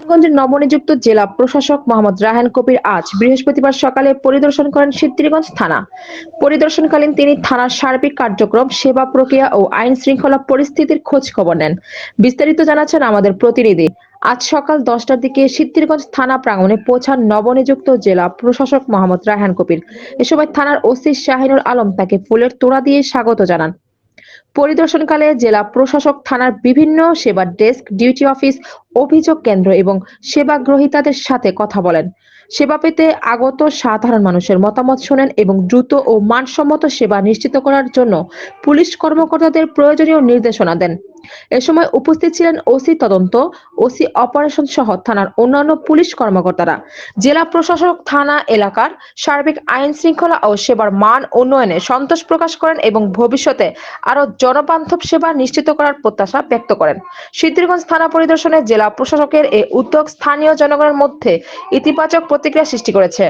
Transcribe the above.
সিরাজগঞ্জের নবনিযুক্ত জেলা প্রশাসক মোহাম্মদ রায়হান কবির আজ বৃহস্পতিবার সকালে পরিদর্শন করেন সিদ্ধিরগঞ্জ থানা। পরিদর্শনকালীন তিনি থানার সার্বিক কার্যক্রম, সেবা প্রক্রিয়া ও আইন শৃঙ্খলা পরিস্থিতির খোঁজ খবর নেন। বিস্তারিত জানাচ্ছেন আমাদের প্রতিনিধি। আজ সকাল দশটার দিকে সিদ্ধিরগঞ্জ থানা প্রাঙ্গণে পৌঁছান নবনিযুক্ত জেলা প্রশাসক মোহাম্মদ রায়হান কবির। এ সময় থানার ওসি শাহিনুল আলম তাকে ফুলের তোড়া দিয়ে স্বাগত জানান। পরিদর্শনকালে জেলা প্রশাসক, থানার বিভিন্ন সেবা ডেস্ক, ডিউটি অফিস, অভিযোগ কেন্দ্র এবং সেবা গ্রহীতাদের সাথে কথা বলেন। সেবা পেতে আগত সাধারণ মানুষের মতামত শোনেন এবং দ্রুত ও মানসম্মত সেবা নিশ্চিত করার জন্য পুলিশ কর্মকর্তাদের প্রয়োজনীয় নির্দেশনা দেন। এ সময় উপস্থিত ছিলেন ওসি তদন্ত, ওসি অপারেশন সহ থানার অন্যান্য পুলিশ কর্মকর্তারা। জেলা প্রশাসক, থানা, এলাকার সার্বিক আইন শৃঙ্খলা ও সেবার মান উন্নয়নে সন্তোষ প্রকাশ করেন এবং ভবিষ্যতে আরও জনবান্ধব সেবা নিশ্চিত করার প্রত্যাশা ব্যক্ত করেন। সিদ্ধিরগঞ্জ থানা পরিদর্শনে জেলা প্রশাসকের এই উদ্যোগ স্থানীয় জনগণের মধ্যে ইতিবাচক প্রতিক্রিয়া সৃষ্টি করেছে।